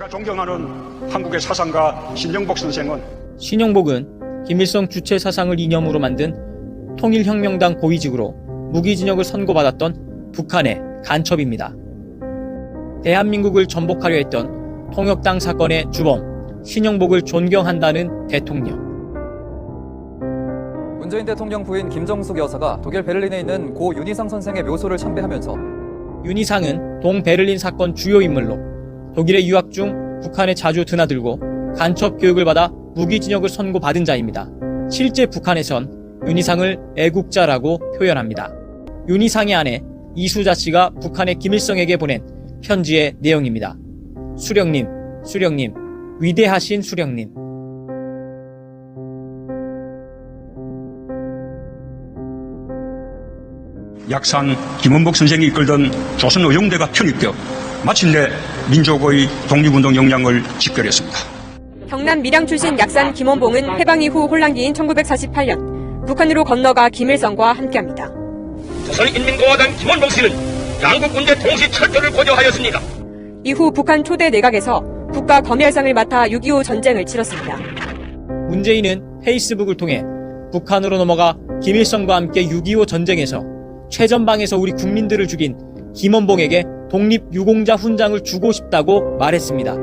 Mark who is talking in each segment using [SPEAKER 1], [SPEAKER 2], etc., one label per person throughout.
[SPEAKER 1] 제가 존경하는 한국의 사상가 신영복 선생은
[SPEAKER 2] 신영복은 김일성 주체 사상을 이념으로 만든 통일혁명당 고위직으로 무기징역을 선고받았던 북한의 간첩입니다. 대한민국을 전복하려 했던 통역당 사건의 주범 신영복을 존경한다는 대통령.
[SPEAKER 3] 문재인 대통령 부인 김정숙 여사가 독일 베를린에 있는 고 윤희상 선생의 묘소를 참배하면서
[SPEAKER 2] 윤희상은 동베를린 사건 주요 인물로 독일에 유학 중 북한에 자주 드나들고 간첩 교육을 받아 무기징역을 선고받은 자입니다. 실제 북한에선 윤희상을 애국자라고 표현합니다. 윤희상의 아내 이수자 씨가 북한의 김일성에게 보낸 편지의 내용입니다. 수령님, 수령님, 위대하신 수령님.
[SPEAKER 1] 약산 김원복 선생이 이끌던 조선의용대가 편입되어 마침내 민족의 독립운동 역량을 집결했습니다.
[SPEAKER 4] 경남 밀양 출신 약산 김원봉은 해방 이후 혼란기인 1948년 북한으로 건너가 김일성과 함께합니다.
[SPEAKER 5] 조선인민공화당 김원봉 씨는 양국 군대 동시 철폐를 고려하였습니다.
[SPEAKER 4] 이후 북한 초대 내각에서 국가 검열상을 맡아 6.25 전쟁을 치렀습니다.
[SPEAKER 2] 문재인은 페이스북을 통해 북한으로 넘어가 김일성과 함께 6.25 전쟁에서 최전방에서 우리 국민들을 죽인 김원봉에게 독립유공자 훈장을 주고 싶다고 말했습니다.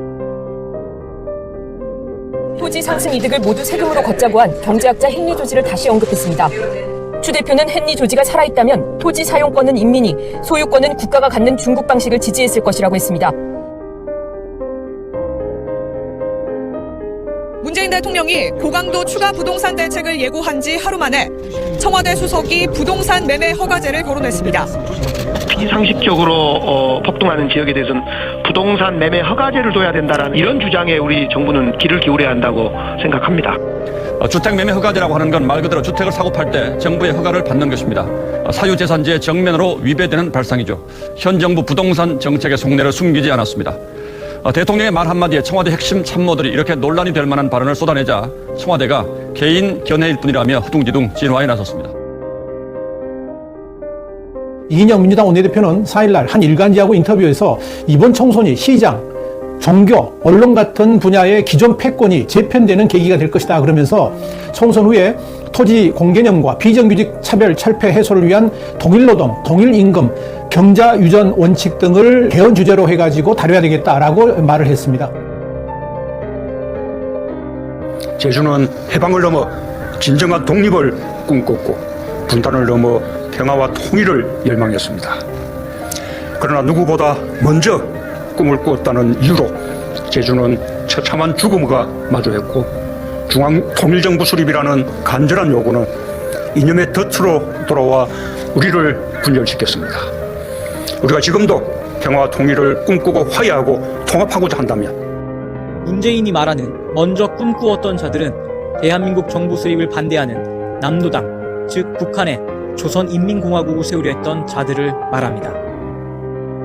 [SPEAKER 6] 토지 상승 이득을 모두 세금으로 걷자고 한 경제학자 헨리 조지를 다시 언급했습니다. 추 대표는 헨리 조지가 살아있다면 토지 사용권은 인민이, 소유권은 국가가 갖는 중국 방식을 지지했을 것이라고 했습니다.
[SPEAKER 7] 문재인 대통령이 고강도 추가 부동산 대책을 예고한 지 하루 만에 청와대 수석이 부동산 매매 허가제를 거론했습니다.
[SPEAKER 8] 비상식적으로 어, 폭등하는 지역에 대해서는 부동산 매매 허가제를 둬야 된다는 이런 주장에 우리 정부는 귀를 기울여야 한다고 생각합니다.
[SPEAKER 9] 어, 주택 매매 허가제라고 하는 건 말 그대로 주택을 사고 팔 때 정부의 허가를 받는 것입니다. 어, 사유재산제 정면으로 위배되는 발상이죠. 현 정부 부동산 정책의 속내를 숨기지 않았습니다. 어, 대통령의 말 한마디에 청와대 핵심 참모들이 이렇게 논란이 될 만한 발언을 쏟아내자 청와대가 개인 견해일 뿐이라며 허둥지둥 진화에 나섰습니다.
[SPEAKER 10] 이인영 민주당 원내대표는 4일날 한 일간지하고 인터뷰에서 이번 총선이 시장, 종교, 언론 같은 분야의 기존 패권이 재편되는 계기가 될 것이다 그러면서 총선 후에 토지 공개념과 비정규직 차별 철폐 해소를 위한 동일 노동, 동일 임금, 경자 유전 원칙 등을 개헌 주제로 해가지고 다뤄야 되겠다라고 말을 했습니다.
[SPEAKER 1] 제주는 해방을 넘어 진정한 독립을 꿈꿨고 분단을 넘어 평화와 통일을 열망했습니다. 그러나 누구보다 먼저 꿈을 꾸었다는 이유로 제주는 처참한 죽음과 마주했고 중앙 통일정부 수립이라는 간절한 요구는 이념의 덫으로 돌아와 우리를 분열시켰습니다. 우리가 지금도 평화와 통일을 꿈꾸고 화해하고 통합하고자 한다면
[SPEAKER 2] 문재인이 말하는 먼저 꿈꾸었던 자들은 대한민국 정부 수립을 반대하는 남도당, 즉 북한의 조선인민공화국을 세우려 했던 자들을 말합니다.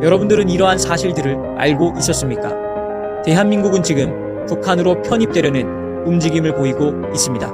[SPEAKER 2] 여러분들은 이러한 사실들을 알고 있었습니까? 대한민국은 지금 북한으로 편입되려는 움직임을 보이고 있습니다.